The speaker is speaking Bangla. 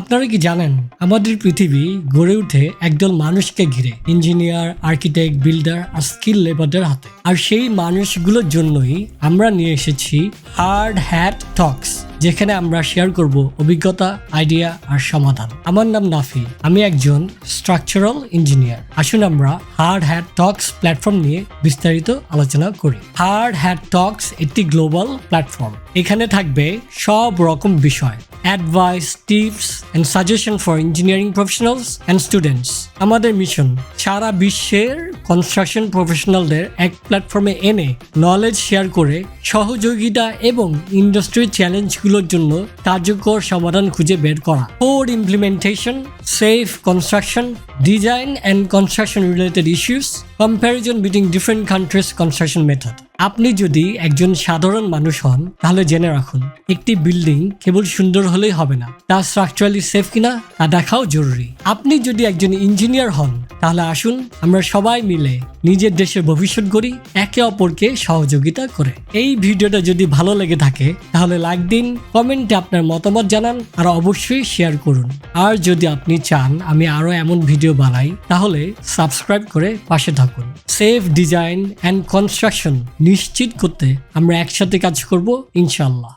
আপনারা কি জানেন, আমাদের পৃথিবী গড়ে উঠে একদল মানুষকে ঘিরে, ইঞ্জিনিয়ার, আর্কিটেক্ট, বিল্ডার আর স্কিল লেবারদের হাতে। আর সেই মানুষগুলোর জন্যই আমরা নিয়ে এসেছি হার্ড হ্যাট টক্স যেখানে আমরা শেয়ার করব অভিজ্ঞতা আইডিয়া আর সমাধান। আমার নাম নাফি আমি একজন স্ট্রাকচারাল ইঞ্জিনিয়ার আসুন আমরা হার্ড হ্যাট টক্স প্ল্যাটফর্ম নিয়ে বিস্তারিত আলোচনা করি। হার্ড হ্যাট টক্স একটি গ্লোবাল প্ল্যাটফর্ম এখানে থাকবে সব রকম বিষয়। Advice tips and suggestion for engineering professionals and students আমাদের মিশন সারা বিশ্বের কনস্ট্রাকশন প্রফেশনালদের এক প্ল্যাটফর্মে এনে নলেজ শেয়ার করে সহযোগিতা এবং ইন্ডাস্ট্রির চ্যালেঞ্জগুলোর জন্য কার্যকর সমাধান খুঁজে বের করা। For implementation safe construction design and construction related issues comparison between different countries construction method আপনি যদি একজন সাধারণ মানুষ হন, তাহলে জেনে রাখুন, একটি বিল্ডিং কেবল সুন্দর হলেই হবে না, তা স্ট্রাকচারালি সেফ কিনা, তা দেখাও জরুরি। আপনি যদি একজন ইঞ্জিনিয়ার হন তাহলে আসুন আমরা সবাই মিলে নিজের দেশের ভবিষ্যৎ গড়ি একে অপরকে সহযোগিতা করে। এই ভিডিওটা যদি ভালো লেগে থাকে, তাহলে লাইক দিন, কমেন্টে আপনার মতামত জানান, আর অবশ্যই শেয়ার করুন। আর যদি আপনি চান আমি আরও এমন ভিডিও বানাই, তাহলে সাবস্ক্রাইব করে পাশে থাকুন। সেফ ডিজাইন অ্যান্ড কনস্ট্রাকশন নিশ্চিত করতে আমরা একসাথে কাজ করব ইনশাল্লাহ